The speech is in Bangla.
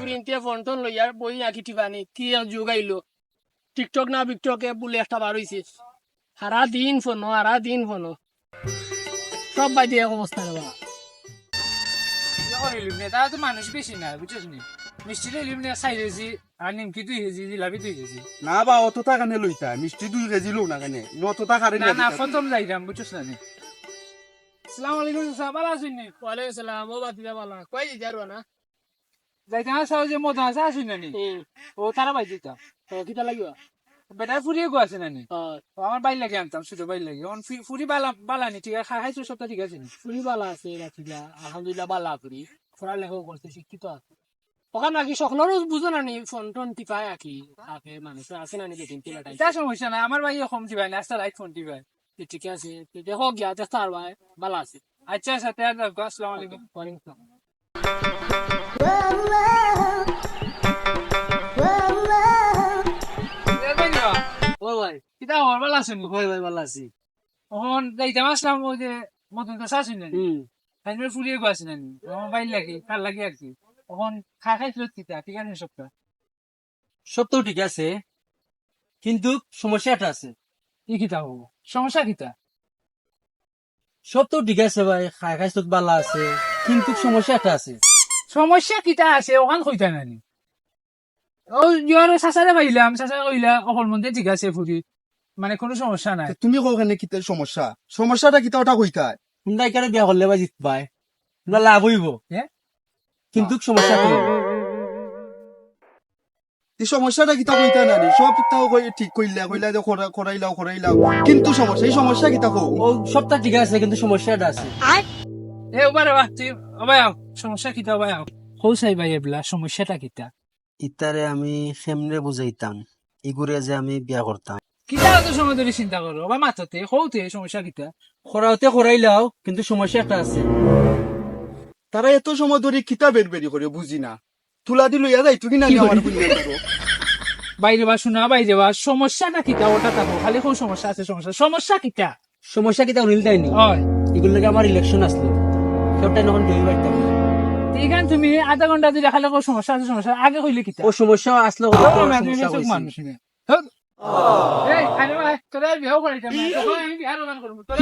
বিনতে ফোন টোন লইয়া বই নাকি টিপানি কি আর যুগ আইলো টিকটক না বিকটকে বলে একটা বার হইছে সারা দিন ফোন সারা দিন ফোন সব বাইতে এক অবস্থা রে বাবা ইলিম নে তো মানুষ বেশি না বুঝছিস নি ইলিম নে চাই কেজি আর নিমকি দুই কেজি জিলাপি দুই কেজি না বা অত টাকা নে লইতা মিষ্টি দুই কেজি লো না কেন অত টাকা রে না না প্রথম যাইতাম বুঝছিস না নি সালাম আলাইকুম সাহেব ভালো আছেন নি ওয়ালাইকুম সালাম ও বাতি দা বালা কই যারো না যাইতাম যে আছে আসেন না নি হুম ও তারা বাই দিতাম তো লাগিব? বেটার ফুরিয়ে গো আছে না নি ও ও আমার বাইর লাগে আনতাম ছোট বাইর লাগে। অন ফুরি বালা বালা নি ঠিক আছে খাই খাইছো সবটা ঠিক আছে নি? ফুরি বালা আছে রাখিলা আলহামদুলিল্লাহ বালা করি পড়ালেখাও করতে শিক্ষিত আছে। ওখানে নাকি সকলেরও বুঝো না নি ফোন টোন টিপায় আকি থাকে মানুষ আছে না নি টিলাটাই তা সমস্যা নাই আমার ভাই কম টিপাই না আস্তা ফোন টিপাই। ঠিক আছে। দেখো গিয়া দেখতে আর ভাই বালা আছে। আচ্ছা আচ্ছা আসসালামু আলাইকুম। ওয়ালাইকুম কিতা হওয়ার ভালো আছেন ভাই ভাই বালা আছি। তখন যাইতাম আসলাম ওই যে মতন তো শাসুন না তাইলে ফুরিয়ে গো আছে না নি আমার বাইর লাগে কার লাগে আর কি। তখন খাই খাইছিল কিতা ঠিক আছে সবটা। সব তো ঠিক আছে কিন্তু সমস্যা একটা আছে। কি কিতা হব? সমস্যা কিতা? সব তো ঠিক আছে ভাই খাই খাই তোক বালা আছে কিন্তু সমস্যা একটা আছে। সমস্যা কিতা আছে ওখান কইতা নানি। ও ইয়ার চাচারে পাইলাম চাচা কইলা অকল মধ্যে ঠিক আছে ফুরি মানে কোনো সমস্যা নাই। তুমি কোখানে কিতে সমস্যা? সমস্যাটা কিতা ওটা কইতা তোমরা এখানে বিয়া করলে বা জিত পাই তোমরা লাভ হইব। হ্যাঁ? কিন্তু সমস্যা কি? এই সমস্যাটা কিতা কইতা না নি সব তাও কই ঠিক কইলা কইলা যে করা করাইলাও করাইলাও কিন্তু সমস্যা এই সমস্যা কিতা কও? ও সবটা ঠিক আছে কিন্তু সমস্যাটা আছে। এ ওবারে বা তুই ওবাই আও। সমস্যা কিতা ওবাই আও? হৌ চাই ভাই এবলা সমস্যাটা কিতা? ইতারে আমি সেমনে বুঝাইতাম। ইগুরে যে আমি বিয়া করতাম। কিতা অত সময় ধরে চিন্তা করো ওবা মাথাতে হৌতে সমস্যা কিতা খরাওতে খরাইলাও কিন্তু সমস্যা একটা আছে। তারা এত সময় ধরে কিতা বের বেরি করে বুঝি না। তুলা দি লইয়া যাই তুই না আমার বাইরে বা শোনা বাইরে বা সমস্যাটা কিতা ওটা থাকো খালি কোন সমস্যা আছে সমস্যা। সমস্যা কিতা? সমস্যা কিতা হয়। এগুলো লাগে আমার ইলেকশন আসলো সেটা এখন দই পারতাম না এইখান তুমি আধা ঘণ্টা যদি খালে কোন সমস্যা আছে সমস্যা আগে কইলে কিতা? ও সমস্যা আসলো সমস্যা এসব মানুষ না। হ্যাঁ। এই, আরে ভাই, তোরা আর বিয়াও করাইতাম আমি বিয়ার ওখান করব, তোরা।